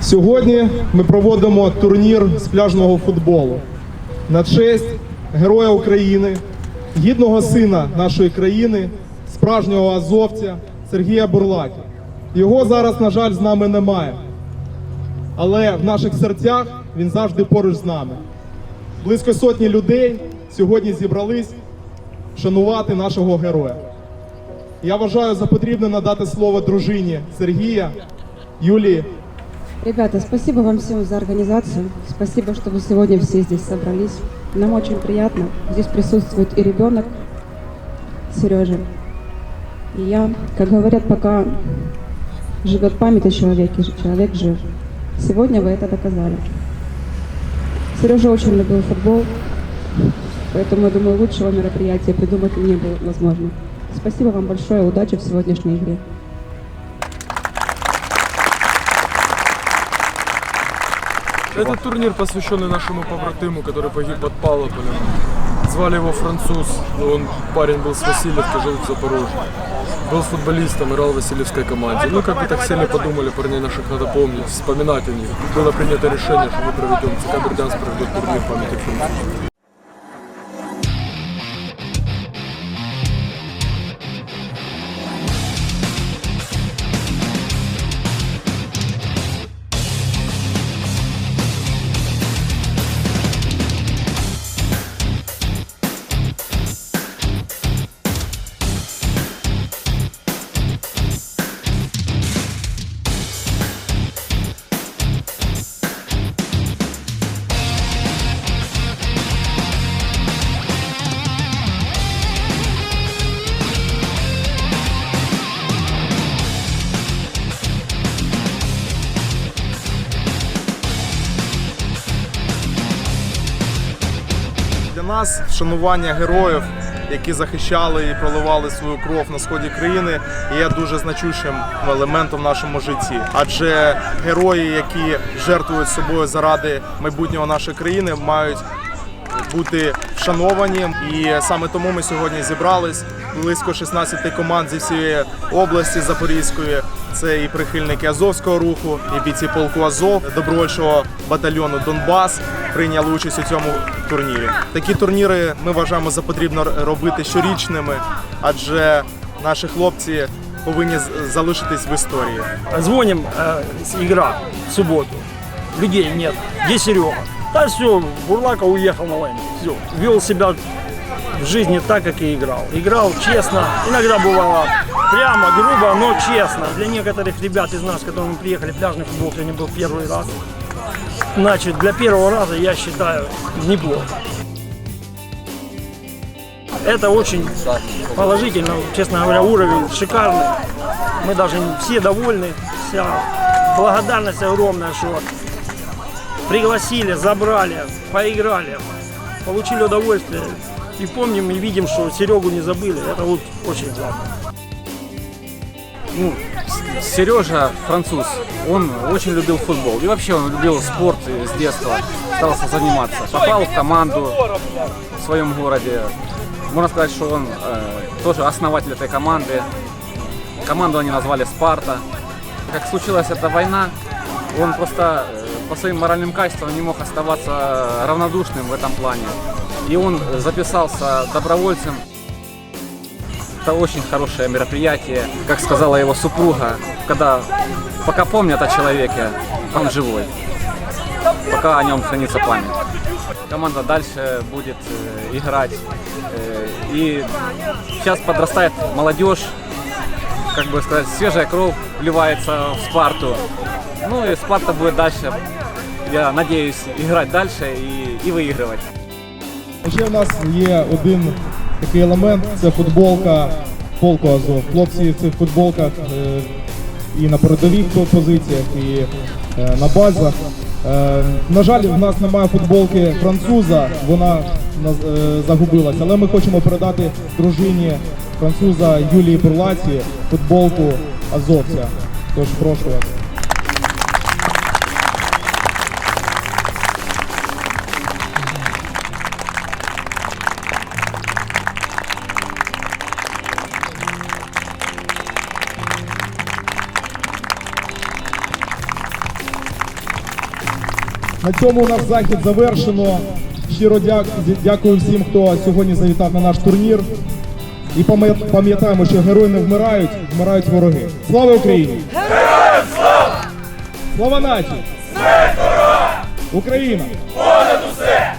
Сьогодні ми проводимо турнір з пляжного футболу на честь Героя України, гідного сина нашої країни, справжнього азовця Сергія Бурлакі. Його зараз, на жаль, з нами немає. Але в наших серцях він завжди поруч з нами. Близько сотні людей сьогодні зібрались шанувати нашого героя. Я вважаю за потрібне надати слово дружині Сергія Юлії Ребята, спасибо вам всем за организацию. Спасибо, что вы сегодня все здесь собрались. Нам очень приятно. Здесь присутствует и ребенок Сережа. И я, как говорят, пока живет память о человеке, человек жив. Сегодня вы это доказали. Сережа очень любил футбол, поэтому, я думаю, лучшего мероприятия придумать не было возможно. Спасибо вам большое, удачи в сегодняшней игре. Этот турнир посвященный нашему побратиму, который погиб под Павлополем. Звали его Француз, он парень был с Васильевки, жил в Запорожье. Был футболистом, играл в Васильевской команде. Ну, как бы так сильно подумали, парней наших надо помнить, вспоминать о них. Было принято решение, что мы проведем, ЦК Бердянск проведет турнир памяти француза. Нас вшанування героїв, які захищали і проливали свою кров на сході країни, є дуже значущим елементом в нашому житті. Адже герої, які жертвують собою заради майбутнього нашої країни, мають бути вшановані. І саме тому ми сьогодні зібрались близько 16 команд зі всієї області Запорізької. Це і прихильники Азовського руху, і бійці полку Азов, добровольчого батальйону Донбас прийняли участь у цьому турнірі. Такі турніри ми вважаємо за потрібно робити щорічними, адже наші хлопці повинні залишитись в історії. Звоним, э, с- игра в субботу. Людей нет. Где Серега? Да все, Бурлака уехал на войну. Все. Вел себя в жизни так, как и играл. Играл честно. Иногда бывало прямо, грубо, но честно. Для некоторых ребят из нас, которые приехали, пляжный футбол сегодня был первый раз. Значит, для первого раза я считаю неплохо. Это очень положительно, честно говоря, уровень шикарный. Мы даже все довольны, вся благодарность огромная, что пригласили, забрали, поиграли, получили удовольствие. И помним, и видим, что Серегу не забыли. Это вот очень главное. ну, Сережа француз, он очень любил футбол. И вообще он любил спорт с детства, старался заниматься. Попал в команду в своем городе. Можно сказать, что он э, тоже основатель этой команды. Команду они назвали «Спарта». Как случилась эта война, он просто э, по своим моральным качествам не мог оставаться равнодушным в этом плане. И он записался добровольцем это очень хорошее мероприятие. Как сказала его супруга, когда пока помнят о человеке, он живой. Пока о нем хранится память. Команда дальше будет э, играть. Э, и сейчас подрастает молодежь, как бы сказать, свежая кровь вливается в Спарту. Ну и Спарта будет дальше, я надеюсь, играть дальше и, и выигрывать. Ще в нас є один такий елемент це футболка полку Азов. Хлопці в цих футболках е, і на передових по- позиціях, і е, на базах. Е, На жаль, в нас немає футболки француза, вона на- е, загубилась, але ми хочемо передати дружині француза Юлії Бурлаці футболку азовця. Тож прошу вас. На цьому у нас захід завершено. Щиро дякую всім, хто сьогодні завітав на наш турнір. І пам'ятаємо, що герої не вмирають, вмирають вороги. Слава Україні! Героям слава! Слава нації! Смерть ворога! Україна! Понад усе!